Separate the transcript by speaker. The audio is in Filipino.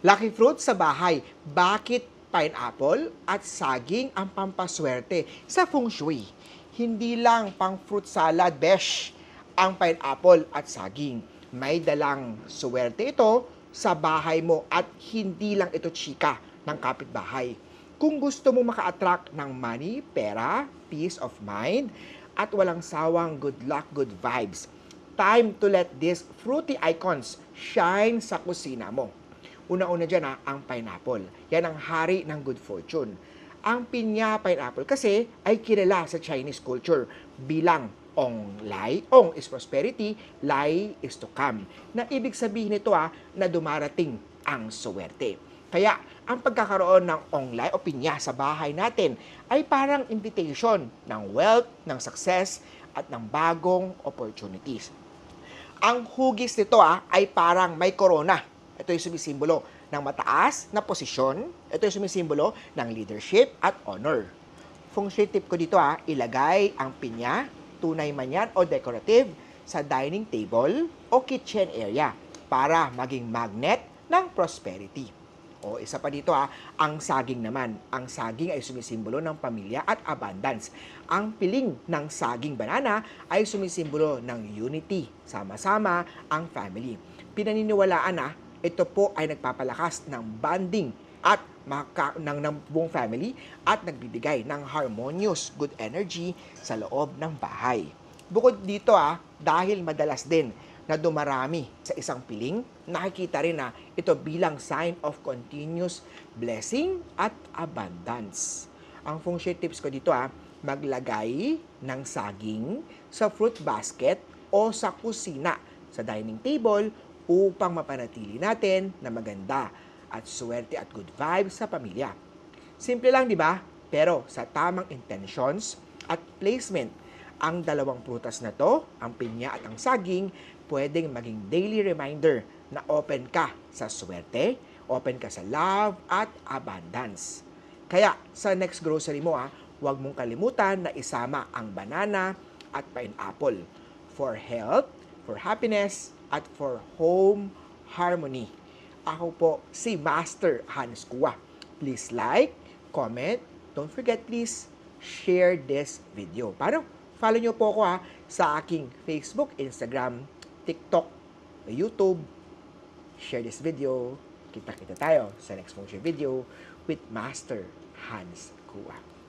Speaker 1: Lucky fruit sa bahay. Bakit pineapple at saging ang pampaswerte sa feng shui? Hindi lang pang fruit salad, besh, ang pineapple at saging. May dalang swerte ito sa bahay mo at hindi lang ito chika ng kapitbahay. Kung gusto mo maka-attract ng money, pera, peace of mind, at walang sawang good luck, good vibes, time to let these fruity icons shine sa kusina mo. Una-una dyan ha, ang pineapple. Yan ang hari ng good fortune. Ang pinya pineapple kasi ay kilala sa Chinese culture bilang Ong Lai. Ong is prosperity, Lai is to come. Na ibig sabihin nito ah, na dumarating ang swerte. Kaya ang pagkakaroon ng Ong Lai o pinya sa bahay natin ay parang invitation ng wealth, ng success, at ng bagong opportunities. Ang hugis nito ah, ay parang may corona. Ito yung sumisimbolo ng mataas na posisyon. Ito yung sumisimbolo ng leadership at honor. Feng Shui tip ko dito ah, ilagay ang pinya, tunay man yan o decorative, sa dining table o kitchen area para maging magnet ng prosperity. O isa pa dito ha, ang saging naman. Ang saging ay sumisimbolo ng pamilya at abundance. Ang piling ng saging banana ay sumisimbolo ng unity. Sama-sama ang family. Pinaniniwalaan na ito po ay nagpapalakas ng bonding at maka, ng, ng buong family at nagbibigay ng harmonious good energy sa loob ng bahay. Bukod dito ah, dahil madalas din na dumarami sa isang piling, nakikita rin na ito bilang sign of continuous blessing at abundance. Ang feng shui tips ko dito ah, maglagay ng saging sa fruit basket o sa kusina, sa dining table upang mapanatili natin na maganda at swerte at good vibes sa pamilya. Simple lang, di ba? Pero sa tamang intentions at placement, ang dalawang prutas na to, ang pinya at ang saging, pwedeng maging daily reminder na open ka sa swerte, open ka sa love at abundance. Kaya sa next grocery mo, ah, huwag mong kalimutan na isama ang banana at pineapple for health, for happiness, at for home harmony. Ako po si Master Hans Kua. Please like, comment, don't forget please share this video. Paano? Follow nyo po ako ha sa aking Facebook, Instagram, TikTok, YouTube. Share this video. Kita-kita tayo sa next function video with Master Hans Kua.